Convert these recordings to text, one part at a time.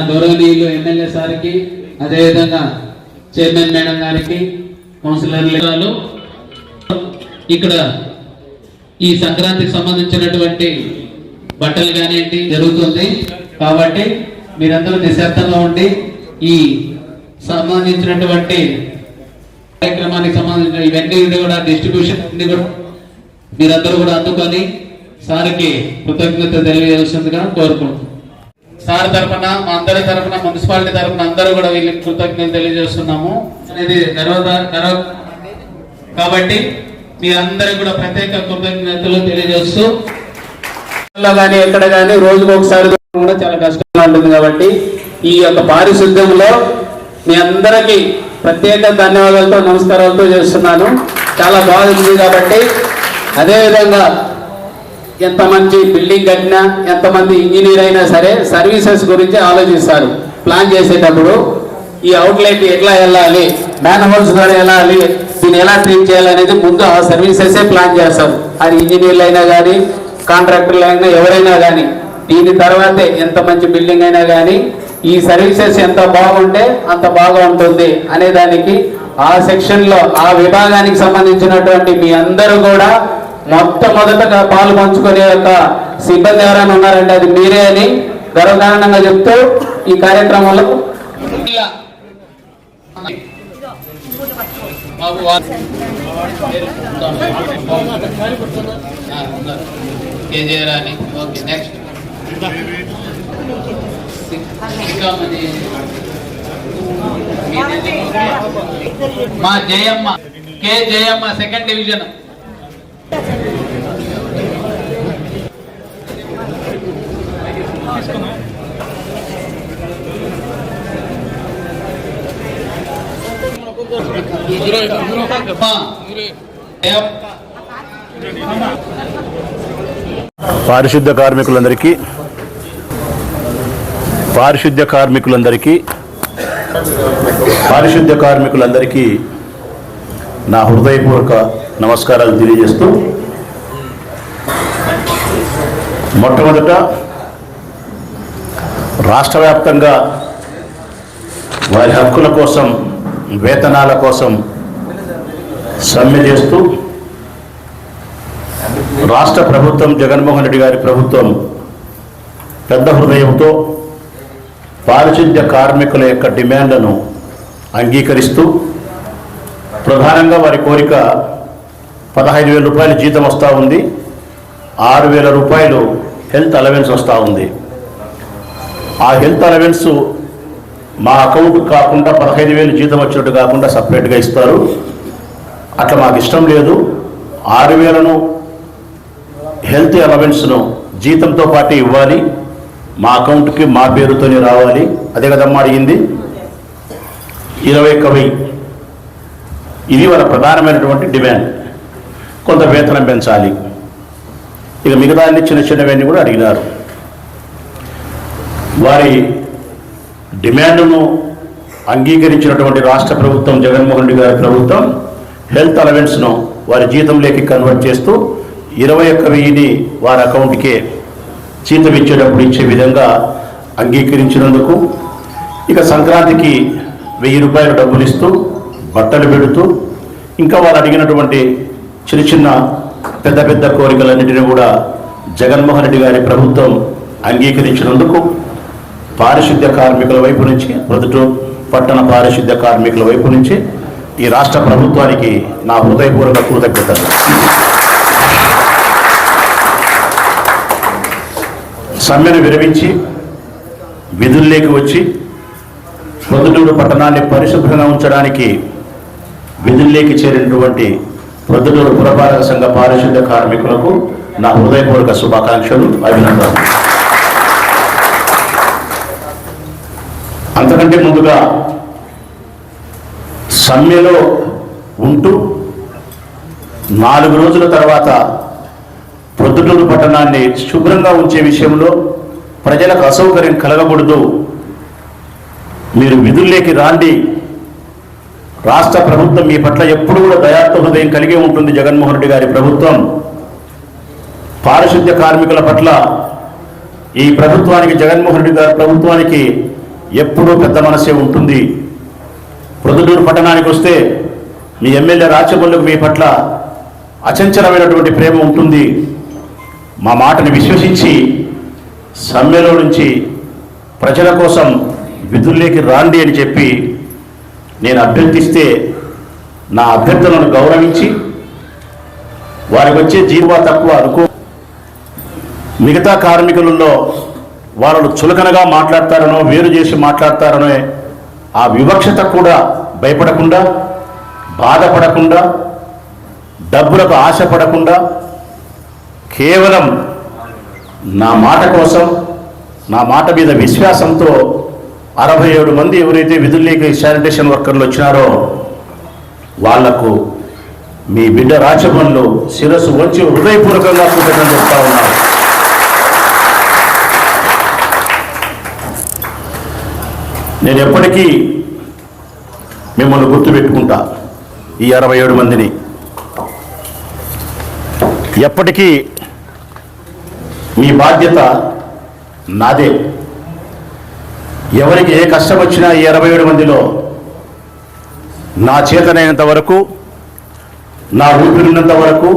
కార్యక్రమంలో గౌరవనీయులు ఎమ్మెల్యే సార్కి అదేవిధంగా చైర్మన్ మేడం గారికి కౌన్సిలర్లు ఇక్కడ ఈ సంక్రాంతికి సంబంధించినటువంటి బట్టలు కానివ్వండి జరుగుతుంది. కాబట్టి మీరందరూ నిశ్శబ్దంగా ఉండి ఈ సంబంధించినటువంటి కార్యక్రమానికి సంబంధించిన ఇవన్నీ కూడా డిస్ట్రిబ్యూషన్ అన్ని కూడా మీరందరూ కూడా అందుకొని సార్కి కృతజ్ఞత తెలియజేస్తుందిగా కోరుకుంటున్నాం. సార్ తరఫున మా అందరి తరఫున మున్సిపాలిటీ తరఫున అందరూ కూడా వీళ్ళకి కృతజ్ఞత తెలియజేస్తున్నాము. అనేది కాబట్టి మీ అందరికి కూడా ప్రత్యేక కృతజ్ఞతలు తెలియజేస్తూ కానీ ఎక్కడ కానీ రోజుకు ఒకసారి కూడా చాలా కష్టంగా ఉంటుంది కాబట్టి ఈ యొక్క పారిశుద్ధ్యంలో మీ అందరికీ ప్రత్యేక ధన్యవాదాలతో నమస్కారాలతో చేస్తున్నాను. చాలా బాగుంది కాబట్టి అదేవిధంగా ఎంత మంచి బిల్డింగ్ కట్టినా ఎంతమంది ఇంజనీర్ అయినా సరే సర్వీసెస్ గురించి ఆలోచిస్తారు. ప్లాన్ చేసేటప్పుడు ఈ అవుట్లెట్ ఎట్లా వెళ్ళాలి మ్యాన్ హోల్స్ ద్వారా వెళ్ళాలి దీన్ని ఎలా ట్రీట్ చేయాలనేది ముందు ఆ సర్వీసెసే ప్లాన్ చేస్తారు. అది ఇంజనీర్లు అయినా కానీ కాంట్రాక్టర్లు అయినా ఎవరైనా కానీ దీని తర్వాతే ఎంత మంచి బిల్డింగ్ అయినా కానీ ఈ సర్వీసెస్ ఎంత బాగుంటే అంత బాగా ఉంటుంది అనే దానికి ఆ సెక్షన్లో ఆ విభాగానికి సంబంధించినటువంటి మీ అందరూ కూడా మొట్టమొదటగా పాలు పంచుకునే యొక్క సిబ్బంది ఎవరైనా ఉన్నారంటే అది మీరే అని గర్వకారణంగా చెప్తూ ఈ కార్యక్రమంలో బాబు ఓకే నెక్స్ట్ మా Jayamma K Jayamma second division పారిశుద్ధ్య పారిశుద్ధ కార్మికులందరికీ పారిశుద్ధ్య కార్మికులందరికీ పారిశుద్ధ్య కార్మికులందరికీ నా హృదయపూర్వక నమస్కారాలు తెలియజేస్తూ మొట్టమొదట రాష్ట్ర వ్యాప్తంగా వారి హక్కుల కోసం వేతనాల కోసం సమ్మె చేస్తూ రాష్ట్ర ప్రభుత్వం జగన్మోహన్ రెడ్డి గారి ప్రభుత్వం పెద్ద హృదయంతో పారిశుద్ధ్య కార్మికుల యొక్క డిమాండ్లను అంగీకరిస్తూ ప్రధానంగా వారి కోరిక పదహైదు వేల రూపాయలు జీతం వస్తూ ఉంది. ఆరు వేల రూపాయలు హెల్త్ అలవెన్స్ వస్తూ ఉంది. ఆ హెల్త్ అలవెన్స్ మా అకౌంట్ కాకుండా పదహైదు వేలు జీతం వచ్చినట్టు కాకుండా సపరేట్గా ఇస్తారు. అట్లా మాకు ఇష్టం లేదు. ఆరు వేలను హెల్త్ అలవెన్స్ను జీతంతో పాటు ఇవ్వాలి. మా అకౌంట్కి మా పేరుతోనే రావాలి. అదే కదమ్మా అడిగింది. ఇరవై కవి. ఇది వాళ్ళ ప్రధానమైనటువంటి డిమాండ్. కొంత వేతనం పెంచాలి. ఇక మిగతా అన్ని చిన్న చిన్నవన్నీ కూడా అడిగినారు. వారి డిమాండ్ను అంగీకరించినటువంటి రాష్ట్ర ప్రభుత్వం జగన్మోహన్ రెడ్డి గారి ప్రభుత్వం హెల్త్ అలవెన్స్ను వారి జీతంలోకి కన్వర్ట్ చేస్తూ ఇరవై ఒక్క వెయ్యిని వారి అకౌంట్కే జీతం ఇచ్చేటప్పుడు ఇచ్చే విధంగా అంగీకరించినందుకు ఇక సంక్రాంతికి వెయ్యి రూపాయలు డబ్బులు ఇస్తూ బట్టలు పెడుతూ ఇంకా వారు అడిగినటువంటి చిన్న చిన్న పెద్ద పెద్ద కోరికలన్నింటినీ కూడా జగన్మోహన్ రెడ్డి గారి ప్రభుత్వం అంగీకరించినందుకు పారిశుద్ధ్య కార్మికుల వైపు నుంచి ప్రొద్దుటూరు పట్టణ పారిశుద్ధ్య కార్మికుల వైపు నుంచి ఈ రాష్ట్ర ప్రభుత్వానికి నా హృదయపూర్వక కృతజ్ఞతలు. సమ్మెను విరమించి విధుల్లోకి వచ్చి పొద్దుటూరు పట్టణాన్ని పరిశుభ్రంగా ఉంచడానికి విధుల్లోకి చేరినటువంటి ప్రొద్దుటూరు పురపాలక సంఘ పారిశుద్ధ కార్మికులకు నా హృదయపూర్వక శుభాకాంక్షలు అభినందనలు. అంతకంటే ముందుగా సమ్మెలో ఉంటూ నాలుగు రోజుల తర్వాత ప్రొద్దుటూరు పట్టణాన్ని శుభ్రంగా ఉంచే విషయంలో ప్రజలకు అసౌకర్యం కలగకూడదు. మీరు విధుల్లోకి రాండి. రాష్ట్ర ప్రభుత్వం మీ పట్ల ఎప్పుడు కూడా దయాత్వ హృదయం కలిగి ఉంటుంది జగన్మోహన్ రెడ్డి గారి ప్రభుత్వం. పారిశుద్ధ్య కార్మికుల పట్ల ఈ ప్రభుత్వానికి జగన్మోహన్ రెడ్డి గారి ప్రభుత్వానికి ఎప్పుడూ పెద్ద మనసే ఉంటుంది. ప్రొద్దుటూరు పట్టణానికి వస్తే మీ ఎమ్మెల్యే రాచబొల్లకు మీ పట్ల అచంచలమైనటువంటి ప్రేమ ఉంటుంది. మా మాటని విశ్వసించి సమ్మెలో నుంచి ప్రజల కోసం విధుల్లోకి రాండి అని చెప్పి నేను అభ్యర్థిస్తే నా అభ్యర్థులను గౌరవించి వారికి వచ్చే జీవా తక్కువ అనుకో మిగతా కార్మికులలో వాళ్ళు చులకనగా మాట్లాడతారనో వేరు చేసి మాట్లాడతారనో ఆ వివక్షత కూడా భయపడకుండా బాధపడకుండా డబ్బులకు ఆశపడకుండా కేవలం నా మాట కోసం నా మాట మీద విశ్వాసంతో అరవై ఏడు మంది ఎవరైతే విధుల్లోకి శానిటేషన్ వర్కర్లు వచ్చినారో వాళ్ళకు మీ బిడ్డ రాచమన్లు శిరస్సు వంచి హృదయపూర్వకంగా కృతజ్ఞతలు చెప్తా ఉన్నారు నేను ఎప్పటికీ మిమ్మల్ని గుర్తుపెట్టుకుంటా ఈ అరవై ఏడు మందిని. ఎప్పటికీ మీ బాధ్యత నాదే. ఎవరికి ఏ కష్టం వచ్చినా ఈ ఇరవై ఏడు మందిలో నా చేతనైనంత వరకు నా ఊపిరినంత వరకు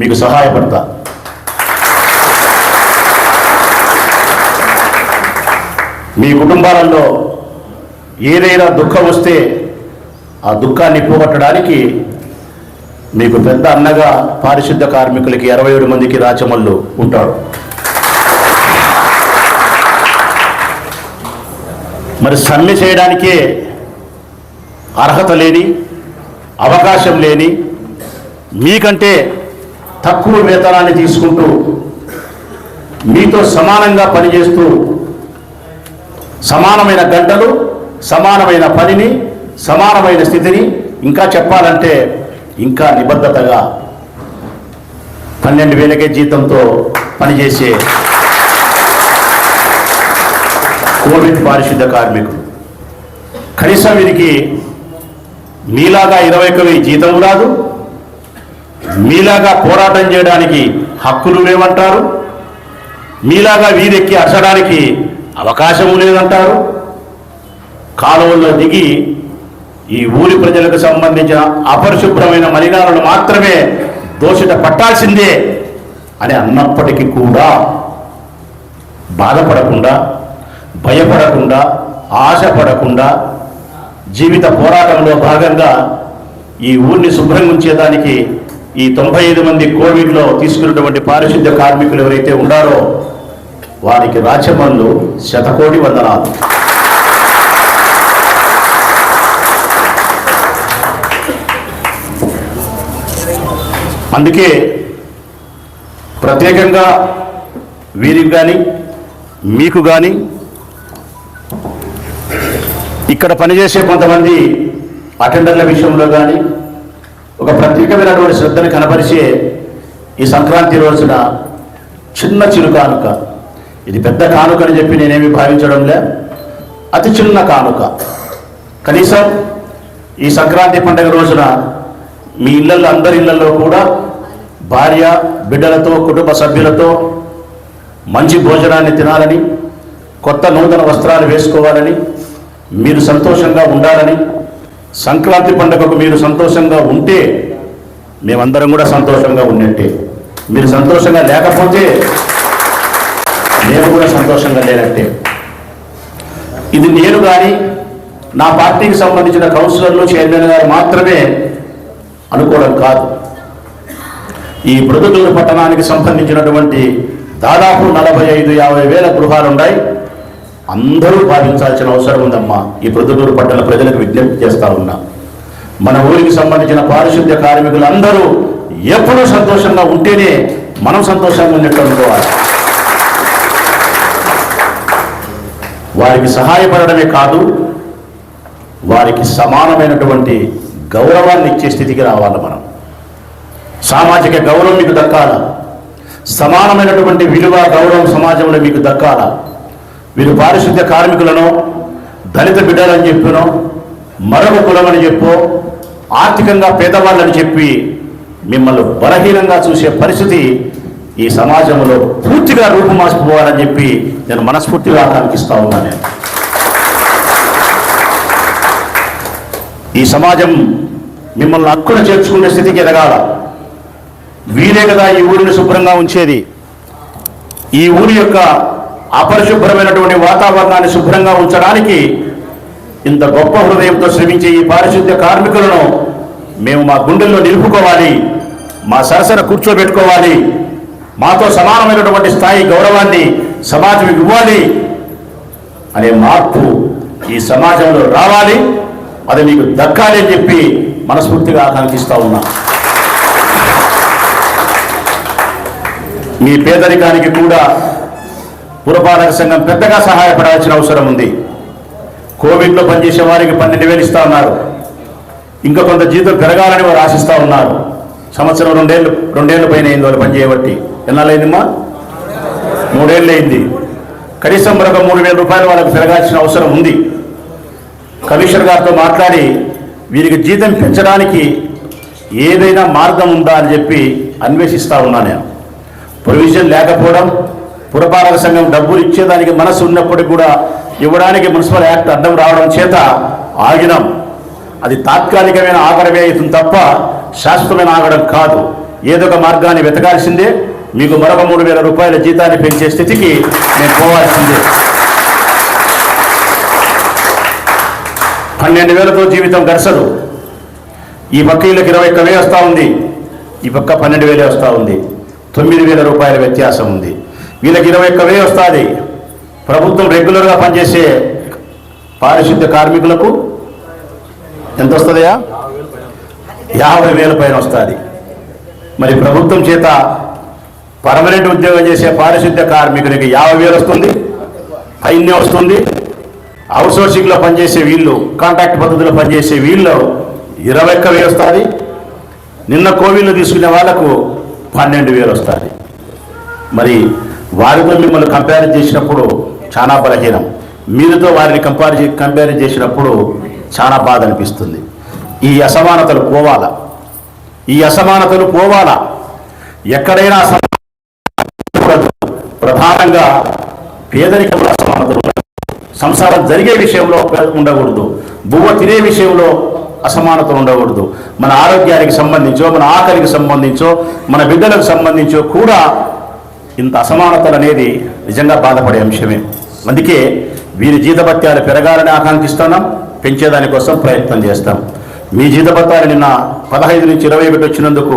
మీకు సహాయపడతా. మీ కుటుంబాలలో ఏదైనా దుఃఖం వస్తే ఆ దుఃఖాన్ని పోగొట్టడానికి మీకు పెద్ద అన్నగా పారిశుద్ధ కార్మికులకి ఇరవై ఏడు మందికి రాచమల్లు ఉంటాడు. మరి సమ్మె చేయడానికే అర్హత లేని అవకాశం లేని మీకంటే తక్కువ వేతనాన్ని తీసుకుంటూ మీతో సమానంగా పనిచేస్తూ సమానమైన గంటలు సమానమైన పనిని సమానమైన స్థితిని ఇంకా చెప్పాలంటే ఇంకా నిబద్ధతగా పన్నెండు వేలకే జీతంతో పనిచేసే కోవిడ్ పారిశుద్ధ కార్మికులు కనీసం వీరికి మీలాగా ఇరవై ఒక్క వెయ్యి జీతం రాదు మీలాగా పోరాటం చేయడానికి హక్కులు లేవంటారు మీలాగా వీరెక్కి అరచడానికి అవకాశము లేదంటారు. కాలువల్లో దిగి ఈ ఊరి ప్రజలకు సంబంధించిన అపరిశుభ్రమైన మలినాలను మాత్రమే దోషిట పట్టాల్సిందే అని అన్నప్పటికీ కూడా బాధపడకుండా భయపడకుండా ఆశపడకుండా జీవిత పోరాటంలో భాగంగా ఈ ఊరిని శుభ్రం ఉంచేదానికి ఈ తొంభై ఐదు మంది కోవిడ్లో తీసుకున్నటువంటి పారిశుద్ధ్య కార్మికులు ఎవరైతే ఉన్నారో వారికి రాచమల్లు శతకోటి వందనాలు. అందుకే ప్రత్యేకంగా వీరికి కానీ మీకు కానీ ఇక్కడ పనిచేసే కొంతమంది అటెండర్ల విషయంలో కానీ ఒక ప్రత్యేకమైనటువంటి శ్రద్ధను కనపరిచే ఈ సంక్రాంతి రోజున చిన్న చిరు కానుక ఇది పెద్ద కానుక అని చెప్పి నేనేమి భావించడంలే అతి చిన్న కానుక. కనీసం ఈ సంక్రాంతి పండుగ రోజున మీ ఇళ్ళల్లో అందరి ఇళ్ళలో కూడా భార్య బిడ్డలతో కుటుంబ సభ్యులతో మంచి భోజనాన్ని తినాలని కొత్త నూతన వస్త్రాలు వేసుకోవాలని మీరు సంతోషంగా ఉండాలని సంక్రాంతి పండుగకు మీరు సంతోషంగా ఉంటే మేమందరం కూడా సంతోషంగా ఉన్నట్టే. మీరు సంతోషంగా లేకపోతే మేము కూడా సంతోషంగా లేనట్టే. ఇది నేను కానీ నా పార్టీకి సంబంధించిన కౌన్సిలర్లు చైర్మన్ గారు మాత్రమే అనుకోవడం కాదు. ఈ మృదుటూరు పట్టణానికి సంబంధించినటువంటి దాదాపు నలభై ఐదు యాభై వేల గృహాలు ఉన్నాయి అందరూ పాటించాల్సిన అవసరం ఉందమ్మా. ఈ ప్రొద్దుటూరు పట్టణ ప్రజలకు విజ్ఞప్తి చేస్తా ఉన్నా. మన ఊరికి సంబంధించిన పారిశుద్ధ్య కార్మికులు అందరూ ఎప్పుడూ సంతోషంగా ఉంటేనే మనం సంతోషంగా ఉన్నట్టు అనుకోవాలి. వారికి సహాయపడమే కాదు వారికి సమానమైనటువంటి గౌరవాన్ని ఇచ్చే స్థితికి రావాలి మనం. సామాజిక గౌరవం మీకు దక్కాల? సమానమైనటువంటి విలువ గౌరవం సమాజంలో మీకు దక్కాల? వీరు పారిశుద్ధ్య కార్మికులను దళిత బిడ్డలని చెప్పినో మరొక కులమని చెప్పు ఆర్థికంగా పేదవాళ్ళని చెప్పి మిమ్మల్ని బలహీనంగా చూసే పరిస్థితి ఈ సమాజంలో పూర్తిగా రూపుమాసిపోవాలని చెప్పి నేను మనస్ఫూర్తిగా ఆకాంక్షిస్తా ఉన్నాను నేను. ఈ సమాజం మిమ్మల్ని హక్కున చేర్చుకునే స్థితికి ఎదగాల. వీరే కదా ఈ ఊరిని శుభ్రంగా ఉంచేది. ఈ ఊరి యొక్క అపరిశుభ్రమైనటువంటి వాతావరణాన్ని శుభ్రంగా ఉంచడానికి ఇంత గొప్ప హృదయంతో శ్రమించే ఈ పారిశుద్ధ్య కార్మికులను మేము మా గుండెల్లో నిలుపుకోవాలి మా సరసన కూర్చోబెట్టుకోవాలి మాతో సమానమైనటువంటి స్థాయి గౌరవాన్ని సమాజం ఇవ్వాలి అనే మార్పు ఈ సమాజంలో రావాలి. అది మీకు దక్కాలి అని చెప్పి మనస్ఫూర్తిగా ఆకాంక్షిస్తూ ఉన్నా. మీ పేదరికానికి కూడా పురపాలక సంఘం పెద్దగా సహాయపడాల్సిన అవసరం ఉంది. కోవిడ్లో పనిచేసే వారికి పన్నెండు వేలు ఇస్తా ఉన్నారు. ఇంకా కొంత జీతం పెరగాలని వారు ఆశిస్తూ ఉన్నారు. సంవత్సరం రెండేళ్ళు రెండేళ్ళు పైన అయింది వాళ్ళు పనిచేయబట్టి. ఎన్నాళ్ళైందమ్మా మూడేళ్ళు అయింది కనీసం మరొక మూడు వేల రూపాయలు వాళ్ళకి పెరగాల్సిన అవసరం ఉంది. కమిషనర్ గారితో మాట్లాడి వీరికి జీతం పెంచడానికి ఏదైనా మార్గం ఉందా అని చెప్పి అన్వేషిస్తూ ఉన్నా నేను. ప్రొవిజన్ లేకపోవడం పురపాలక సంఘం డబ్బులు ఇచ్చేదానికి మనసు ఉన్నప్పటికీ కూడా ఇవ్వడానికి మున్సిపల్ యాక్ట్ అడ్డం రావడం చేత ఆగినాం. అది తాత్కాలికమైన ఆగడమే అవుతుంది తప్ప శాశ్వతమైన ఆగడం కాదు. ఏదొక మార్గాన్ని వెతకాల్సిందే. మీకు మరొక మూడు వేల రూపాయల జీతాన్ని పెంచే స్థితికి నేను పోవాల్సిందే. పన్నెండు వేలతో జీవితం గడసదు. ఈ పక్క వీళ్ళకి ఇరవై ఒక్క వేలు వస్తూ ఉంది. ఈ పక్క పన్నెండు వేలే వస్తూ ఉంది. తొమ్మిది వేల రూపాయల వ్యత్యాసం ఉంది. వీళ్ళకి ఇరవై ఒక్క వేలు వస్తుంది. ప్రభుత్వం రెగ్యులర్గా పనిచేసే పారిశుద్ధ్య కార్మికులకు ఎంత వస్తుందయా యాభై వేల పైన వస్తుంది. మరి ప్రభుత్వం చేత పర్మనెంట్ ఉద్యోగం చేసే పారిశుద్ధ్య కార్మికునికి యాభై వేలు వస్తుంది పైనే వస్తుంది. అవుట్సోర్సింగ్లో పనిచేసే వీళ్ళు కాంట్రాక్ట్ పద్ధతిలో పనిచేసే వీళ్ళు ఇరవై ఒక్క వేలు వస్తుంది. నిన్న కోవిడ్లు తీసుకునే వాళ్ళకు పన్నెండు వేలు వస్తుంది. మరి వారితో మిమ్మల్ని కంపేర్ చేసినప్పుడు చాలా బలహీనం. మీరుతో వారిని కంపేర్ కంపేర్ చేసినప్పుడు చాలా బాధ అనిపిస్తుంది. ఈ అసమానతలు పోవాలా? ఈ అసమానతలు పోవాలా? ఎక్కడైనా అసమానత ప్రధానంగా పేదరికంలో అసమానతలు సంసారం జరిగే విషయంలో ఉండకూడదు. బువ్వ తినే విషయంలో అసమానతలు ఉండకూడదు. మన ఆరోగ్యానికి సంబంధించో మన ఆకలికి సంబంధించో మన బిడ్డలకు సంబంధించో కూడా ఇంత అసమానతలు అనేది నిజంగా బాధపడే అంశమే. అందుకే వీరి జీతభత్యాలు పెరగాలని ఆకాంక్షిస్తున్నాం పెంచేదానికోసం ప్రయత్నం చేస్తాం. మీ జీతభత్యాలు నిన్న పదహైదు నుంచి ఇరవై ఒకటి వచ్చినందుకు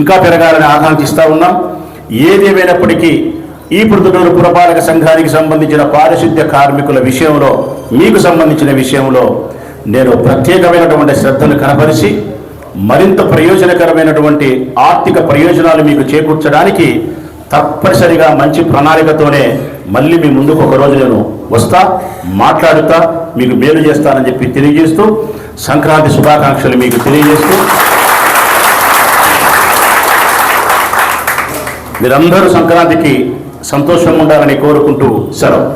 ఇంకా పెరగాలని ఆకాంక్షిస్తూ ఉన్నాం. ఏదేమైనప్పటికీ ఈ ప్రొద్దుటూరు పురపాలక సంఘానికి సంబంధించిన పారిశుద్ధ్య కార్మికుల విషయంలో మీకు సంబంధించిన విషయంలో నేను ప్రత్యేకమైనటువంటి శ్రద్ధను కనపరిచి మరింత ప్రయోజనకరమైనటువంటి ఆర్థిక ప్రయోజనాలు మీకు చేకూర్చడానికి తప్పనిసరిగా మంచి ప్రణాళికతోనే మళ్ళీ మీ ముందుకు ఒకరోజు నేను వస్తా మాట్లాడుతా మీకు మేలు చేస్తానని చెప్పి తెలియజేస్తూ సంక్రాంతి శుభాకాంక్షలు మీకు తెలియజేస్తూ మీరందరూ సంక్రాంతికి సంతోషంగా ఉండాలని కోరుకుంటూ సెలవు.